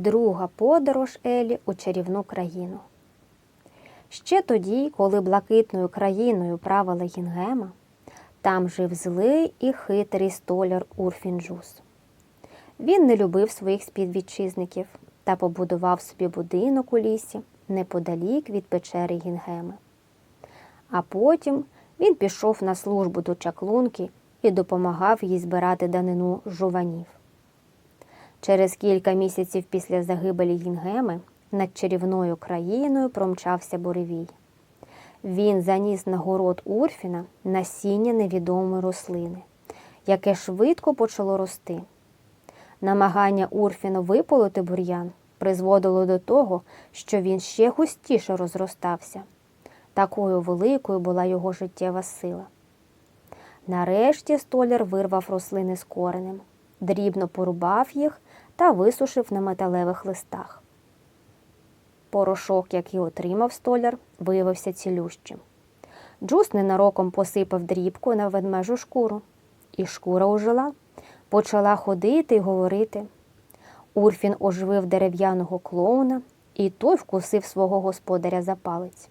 друга подорож Елі у чарівну країну. Ще тоді, коли блакитною країною правила Гінгема, там жив злий і хитрий столяр Урфінджус. Він не любив своїх співвітчизників та побудував собі будинок у лісі неподалік від печери Гінгеми. А потім він пішов на службу до чаклунки і допомагав їй збирати данину жуванів. Через кілька місяців після загибелі Гінгеми над чарівною країною промчався буревій. Він заніс на город Урфіна насіння невідомої рослини, яке швидко почало рости. Намагання Урфіна виполоти бур'ян призводило до того, що він ще густіше розростався. Такою великою була його життєва сила. Нарешті столяр вирвав рослини з коренем, дрібно порубав їх та висушив на металевих листах. Порошок, який отримав столяр, виявився цілющим. Джус ненароком посипав дрібку на ведмежу шкуру, і шкура ожила, почала ходити й говорити. Урфін оживив дерев'яного клоуна, і той вкусив свого господаря за палець.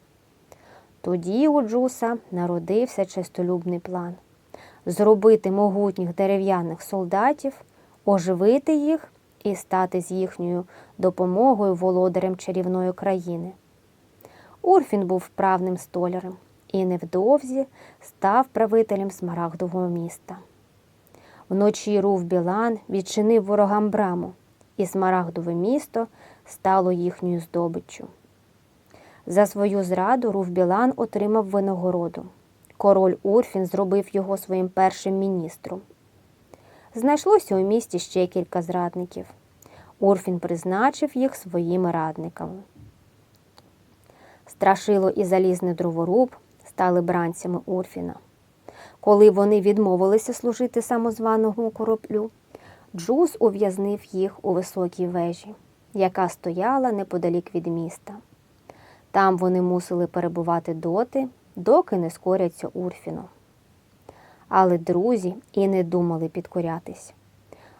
Тоді у Джуса народився чистолюбний план зробити могутніх дерев'яних солдатів, оживити їх і стати з їхньою допомогою володарем чарівної країни. Урфін був вправним столярем і невдовзі став правителем смарагдового міста. Вночі Рув Білан відчинив ворогам браму, і смарагдове місто стало їхньою здобиччю. За свою зраду Рув Білан отримав винагороду. Король Урфін зробив його своїм першим міністром. Знайшлося у місті ще кілька зрадників. Урфін призначив їх своїми радниками. Страшило і залізний дроворуб стали бранцями Урфіна. Коли вони відмовилися служити самозваному кораблю, Джуз ув'язнив їх у високій вежі, яка стояла неподалік від міста. Там вони мусили перебувати доти, доки не скоряться Урфіну. Але друзі і не думали підкорятись.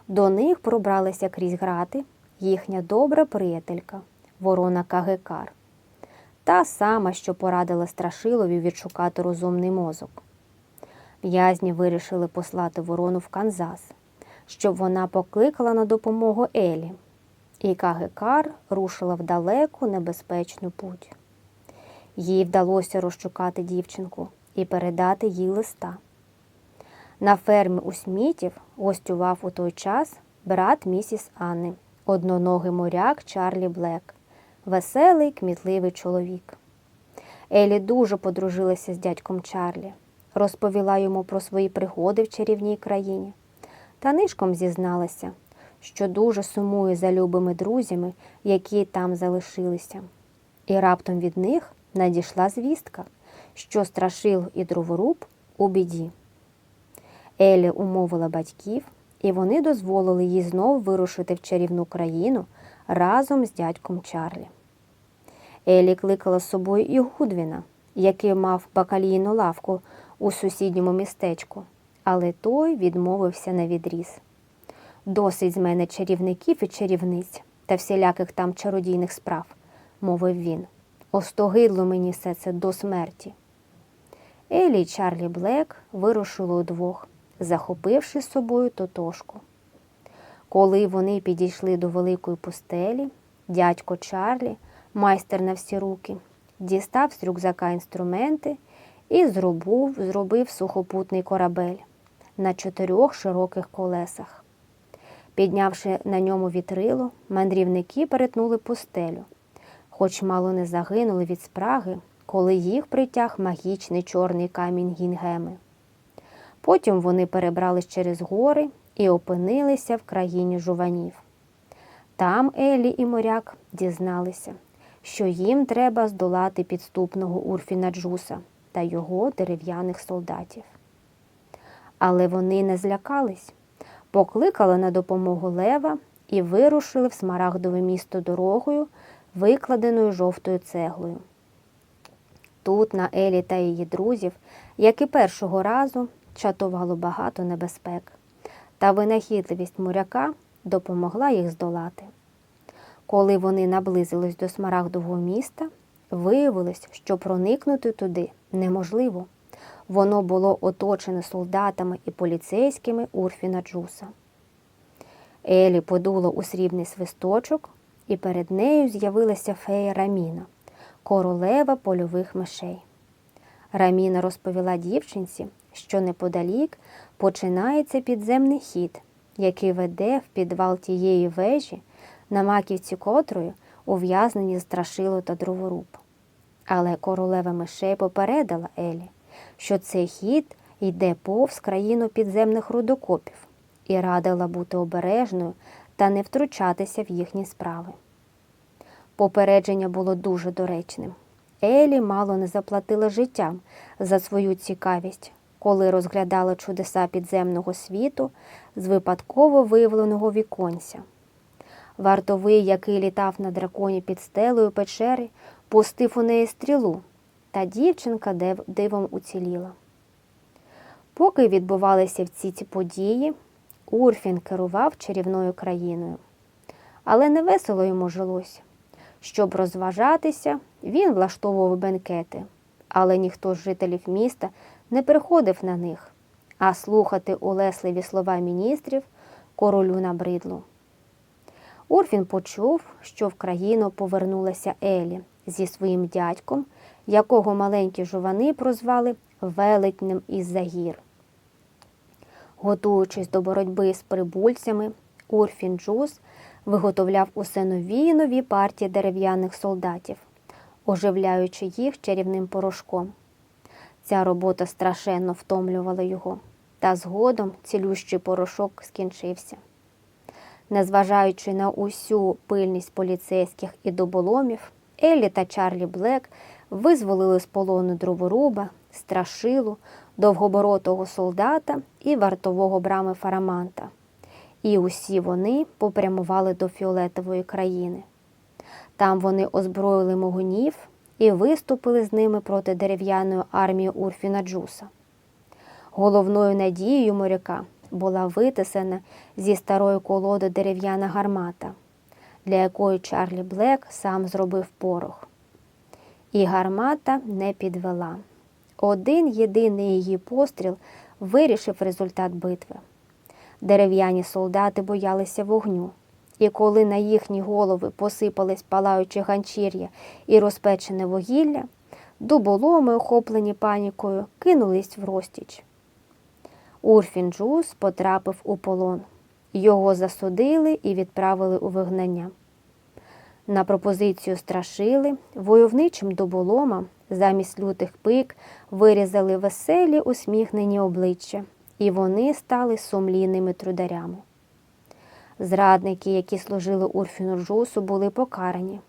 До них пробралася крізь грати їхня добра приятелька, ворона Кагекар, та сама, що порадила Страшилові відшукати розумний мозок. В'язні вирішили послати ворону в Канзас, щоб вона покликала на допомогу Елі, і Кагекар рушила в далеку небезпечну путь. Їй вдалося розшукати дівчинку і передати їй листа. На фермі у Смітів гостював у той час брат місіс Анни, одноногий моряк Чарлі Блек, веселий, кмітливий чоловік. Елі дуже подружилася з дядьком Чарлі, розповіла йому про свої пригоди в чарівній країні, та нишком зізналася, що дуже сумує за любими друзями, які там залишилися. І раптом від них надійшла звістка, що страшил і дроворуб у біді. Елі умовила батьків, і вони дозволили їй знову вирушити в чарівну країну разом з дядьком Чарлі. Елі кликала з собою і Гудвіна, який мав бакалійну лавку у сусідньому містечку, але той відмовився на відріз. Досить з мене чарівників і чарівниць та всіляких там чародійних справ, мовив він. Остогидло мені все це до смерті. Елі і Чарлі Блек вирушили удвох, захопивши з собою тотошку. Коли вони підійшли до великої пустелі, дядько Чарлі, майстер на всі руки, дістав з рюкзака інструменти і зробив, зробив сухопутний корабель на чотирьох широких колесах. Піднявши на ньому вітрило, мандрівники перетнули пустелю, хоч мало не загинули від спраги, коли їх притяг магічний чорний камінь Гінгеми. Потім вони перебрались через гори і опинилися в країні жуванів. Там Елі і моряк дізналися, що їм треба здолати підступного Урфіна Джуса та його дерев'яних солдатів. Але вони не злякались, покликали на допомогу лева і вирушили в смарагдове місто дорогою, викладеною жовтою цеглою. Тут на Елі та її друзів, як і першого разу, чатувало багато небезпек, та винахідливість моряка допомогла їх здолати. Коли вони наблизились до смарагдового міста, виявилось, що проникнути туди неможливо. Воно було оточене солдатами і поліцейськими Урфіна Джуса. Елі подула у срібний свисточок, і перед нею з'явилася фея Раміна, королева польових мишей. Раміна розповіла дівчинці, що неподалік починається підземний хід, який веде в підвал тієї вежі, на маківці котрої ув'язнені страшило та дроворуб. Але королева мишей попередила Елі, що цей хід йде повз країну підземних рудокопів і радила бути обережною та не втручатися в їхні справи. Попередження було дуже доречним. Елі мало не заплатила життям за свою цікавість, коли розглядала чудеса підземного світу з випадково виявленого віконця. Вартовий, який літав на драконі під стелею печери, пустив у неї стрілу, та дівчинка дивом уціліла. Поки відбувалися всі ці події, Урфін керував чарівною країною. Але не весело йому жилося. Щоб розважатися, він влаштовував бенкети, але ніхто з жителів міста не приходив на них, а слухати улесливі слова міністрів королю набридло. Урфін почув, що в країну повернулася Елі зі своїм дядьком, якого маленькі жувани прозвали велетнем із-за гір. Готуючись до боротьби з прибульцями, Урфін Джуз виготовляв усе нові і нові партії дерев'яних солдатів, оживляючи їх чарівним порошком. Ця робота страшенно втомлювала його, та згодом цілющий порошок скінчився. Незважаючи на усю пильність поліцейських і доболомів, Еллі та Чарлі Блек визволили з полону дроворуба, страшилу, довгоборотого солдата і вартового брами Фараманта. І усі вони попрямували до фіолетової країни. Там вони озброїли могунів і виступили з ними проти дерев'яної армії Урфіна Джуса. Головною надією моряка була витисана зі старої колоди дерев'яна гармата, для якої Чарлі Блек сам зробив порох. І гармата не підвела. Один єдиний її постріл вирішив результат битви. Дерев'яні солдати боялися вогню, і коли на їхні голови посипались палаючі ганчір'я і розпечене вугілля, дуболоми, охоплені панікою, кинулись в розтіч. Урфін Джус потрапив у полон. Його засудили і відправили у вигнання. На пропозицію страшили, войовничим доболомам замість лютих пик вирізали веселі усміхнені обличчя, і вони стали сумлінними трударями. Зрадники, які служили Урфіну Джусу, були покарані.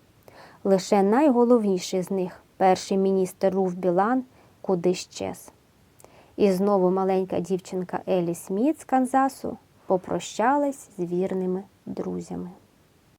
Лише найголовніший з них, перший міністр Руф Білан, куди щез. І знову маленька дівчинка Елі Сміт з Канзасу попрощалась з вірними друзями.